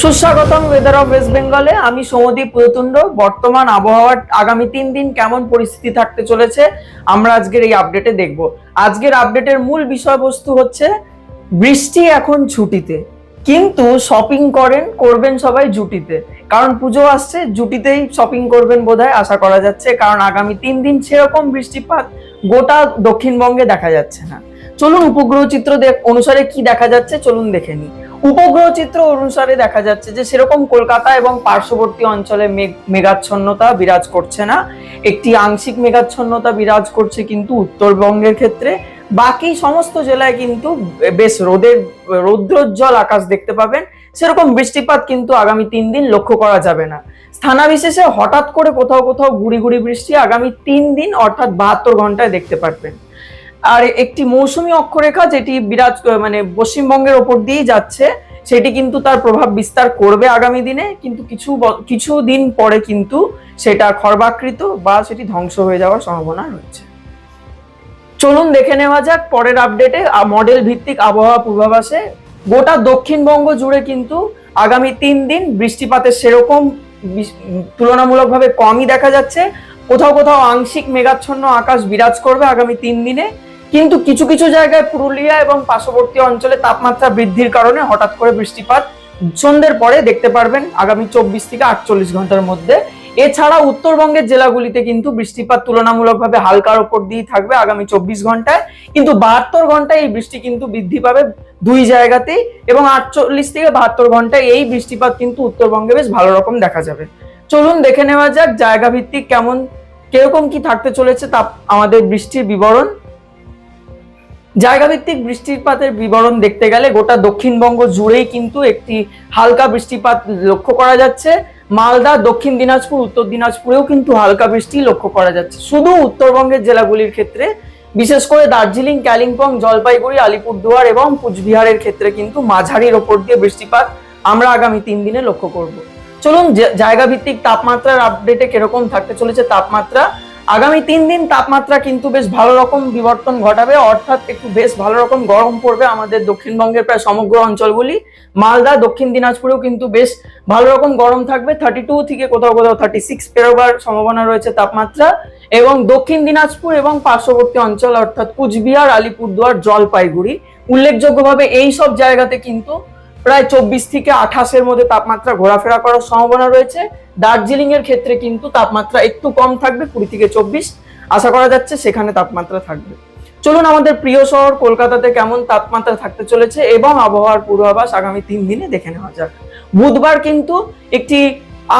সুস্বাগতম weather of West বেঙ্গলে আমি সৌমদীপ প্রতুণ্ড বর্তমান আবহাওয়ার আগামী তিন দিন কেমন পরিস্থিতি থাকতে চলেছে, আমরা আজকের এই আপডেটে দেখব। আজকের আপডেটের মূল বিষয়বস্তু হচ্ছে, বৃষ্টি এখন ছুটিতে, কিন্তু শপিং করেন, করবেন সবাই জুটিতে। কারণ পুজো আসছে, জুটিতেই শপিং করবেন বোধহয়, আশা করা যাচ্ছে। কারণ আগামী তিন দিন সেরকম বৃষ্টিপাত গোটা দক্ষিণবঙ্গে দেখা যাচ্ছে না। চলুন উপগ্রহ চিত্র অনুসারে কি দেখা যাচ্ছে, চলুন দেখে নিই। উপগ্রহ চিত্র অনুসারে দেখা যাচ্ছে যে সেরকম কলকাতা এবং পার্শ্ববর্তী অঞ্চলে মেঘ মেঘাচ্ছন্নতা বিরাজ করছে না। একটি আংশিক মেঘাচ্ছন্নতা বিরাজ করছে কিন্তু উত্তরবঙ্গের ক্ষেত্রে। বাকি সমস্ত জেলায় কিন্তু বেশ রোদের, রৌদ্রোজ্জ্বল আকাশ দেখতে পাবেন। সেরকম বৃষ্টিপাত কিন্তু আগামী তিন দিন লক্ষ্য করা যাবে না। স্থানাবিশেষে হঠাৎ করে কোথাও কোথাও গুড়ি গুড়ি বৃষ্টি আগামী তিন দিন অর্থাৎ বাহাত্তর ঘন্টায় দেখতে পারবেন। আর একটি মৌসুমী অক্ষরেখা যেটি বিরাজ মানে পশ্চিমবঙ্গের ওপর দিয়েই যাচ্ছে, সেটি কিন্তু তার প্রভাব বিস্তার করবে আগামী দিনে, কিন্তু কিছু কিছু দিন পরে কিন্তু সেটা খর্বাকৃত বা সেটি ধ্বংস হয়ে যাওয়ার সম্ভাবনা রয়েছে। চলুন দেখে নেওয়া যাক পরের আপডেটে মডেল ভিত্তিক আবহাওয়া পূর্বাভাসে। গোটা দক্ষিণবঙ্গ জুড়ে কিন্তু আগামী তিন দিন বৃষ্টিপাতের সেরকম তুলনামূলকভাবে কমই দেখা যাচ্ছে। কোথাও কোথাও আংশিক মেঘাচ্ছন্ন আকাশ বিরাজ করবে আগামী তিন দিনে। কিন্তু কিছু কিছু জায়গায় পুরুলিয়া এবং পার্শ্ববর্তী অঞ্চলে তাপমাত্রা বৃদ্ধির কারণে হঠাৎ করে বৃষ্টিপাত সন্ধ্যের পরে দেখতে পারবেন আগামী চব্বিশ থেকে আটচল্লিশ ঘণ্টার মধ্যে। এছাড়া উত্তরবঙ্গের জেলাগুলিতে কিন্তু বৃষ্টিপাত তুলনামূলকভাবে হালকার ওপর দিয়ে থাকবে আগামী চব্বিশ ঘন্টায়। কিন্তু বাহাত্তর ঘন্টায় এই বৃষ্টি কিন্তু বৃদ্ধি পাবে দুই জায়গাতেই এবং আটচল্লিশ থেকে বাহাত্তর ঘন্টায় এই বৃষ্টিপাত কিন্তু উত্তরবঙ্গে বেশ ভালো রকম দেখা যাবে। চলুন দেখে নেওয়া যাক জায়গা ভিত্তিক কেমন, কীরকম কি থাকতে চলেছে তা আমাদের বৃষ্টির বিবরণ। জায়গা ভিত্তিক বৃষ্টিপাতের বিবরণ দেখতে গেলে গোটা দক্ষিণবঙ্গ জুড়েই কিন্তু একটি হালকা বৃষ্টিপাত লক্ষ্য করা যাচ্ছে। মালদা, দক্ষিণ দিনাজপুর, উত্তর দিনাজপুরেও কিন্তু হালকা বৃষ্টি লক্ষ্য করা যাচ্ছে। শুধু উত্তরবঙ্গের জেলাগুলির ক্ষেত্রে, বিশেষ করে দার্জিলিং, কালিম্পং, জলপাইগুড়ি, আলিপুরদুয়ার এবং কুচবিহারের ক্ষেত্রে কিন্তু মাঝারির ওপর দিয়ে বৃষ্টিপাত আমরা আগামী তিন দিনে লক্ষ্য করব। চলুন, জে- জায়গা ভিত্তিক তাপমাত্রার আপডেটে কীরকম থাকতে চলেছে তাপমাত্রা আগামী তিন দিন তাপমাত্রা কিন্তু বেশ ভালো রকম বিবর্তন ঘটাবে, অর্থাৎ একটু বেশ ভালো রকম গরম পড়বে আমাদের দক্ষিণবঙ্গের প্রায় সমগ্র অঞ্চলগুলি। মালদা, দক্ষিণ দিনাজপুরেও কিন্তু বেশ ভালো রকম গরম থাকবে থার্টি টু থেকে কোথাও কোথাও থার্টি সিক্স পেরোবার সম্ভাবনা রয়েছে তাপমাত্রা। এবং দক্ষিণ দিনাজপুর এবং পার্শ্ববর্তী অঞ্চল, অর্থাৎ কুচবিহার, আলিপুরদুয়ার, জলপাইগুড়ি, উল্লেখযোগ্যভাবে এই সব জায়গাতে কিন্তু প্রায় চব্বিশ থেকে আঠাশের মধ্যে তাপমাত্রা ঘোরাফেরা করার সম্ভাবনা রয়েছে। দার্জিলিং এর ক্ষেত্রে কিন্তু তাপমাত্রা একটু কম থাকবে, কুড়ি থেকে চব্বিশ। আশা করা যাচ্ছে সেখানে তাপমাত্রা থাকবে। চলুন আমাদের প্রিয় শহর কলকাতাতে কেমন তাপমাত্রা থাকতে চলেছে এবং আবহাওয়ার পূর্বাভাস আগামী তিন দিনে দেখে নেওয়া যাক। বুধবার কিন্তু একটি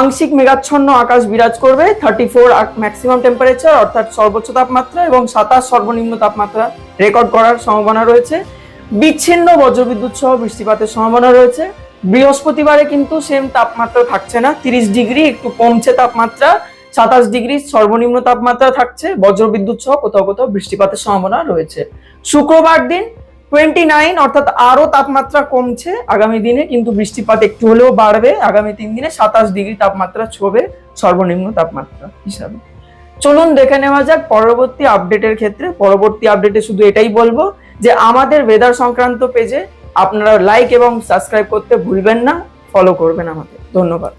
আংশিক মেঘাচ্ছন্ন আকাশ বিরাজ করবে থার্টি ফোর ম্যাক্সিমাম টেম্পারেচার অর্থাৎ সর্বোচ্চ তাপমাত্রা এবং সাতাশ সর্বনিম্ন তাপমাত্রা রেকর্ড করার সম্ভাবনা রয়েছে। বিচ্ছিন্ন বজ্রবিদ্যুৎ সহ বৃষ্টিপাতের সম্ভাবনা রয়েছে। বৃহস্পতিবারে কিন্তু সেম তাপমাত্রা থাকছে না। তিরিশ ডিগ্রি, একটু কমছে তাপমাত্রা। সাতাশ ডিগ্রি, সর্বনিম্ন তাপমাত্রা থাকছে। বজ্রবিদ্যুৎ সহ কোথাও কোথাও বৃষ্টিপাতের সম্ভাবনা রয়েছে। শুক্রবার দিন টোয়েন্টি নাইন অর্থাৎ আরও তাপমাত্রা কমছে আগামী দিনে, কিন্তু বৃষ্টিপাত একটু হলেও বাড়বে। আগামী তিন দিনে সাতাশ ডিগ্রি তাপমাত্রা ছোবে সর্বনিম্ন তাপমাত্রা হিসাবে। চলুন দেখে নেওয়া যাক পরবর্তী আপডেটের ক্ষেত্রে। পরবর্তী আপডেটে শুধু এটাই বলব যে আমাদের ওয়েদার সংক্রান্ত পেজে আপনারা লাইক এবং সাবস্ক্রাইব করতে ভুলবেন না ফলো করবেন আমাদের ধন্যবাদ।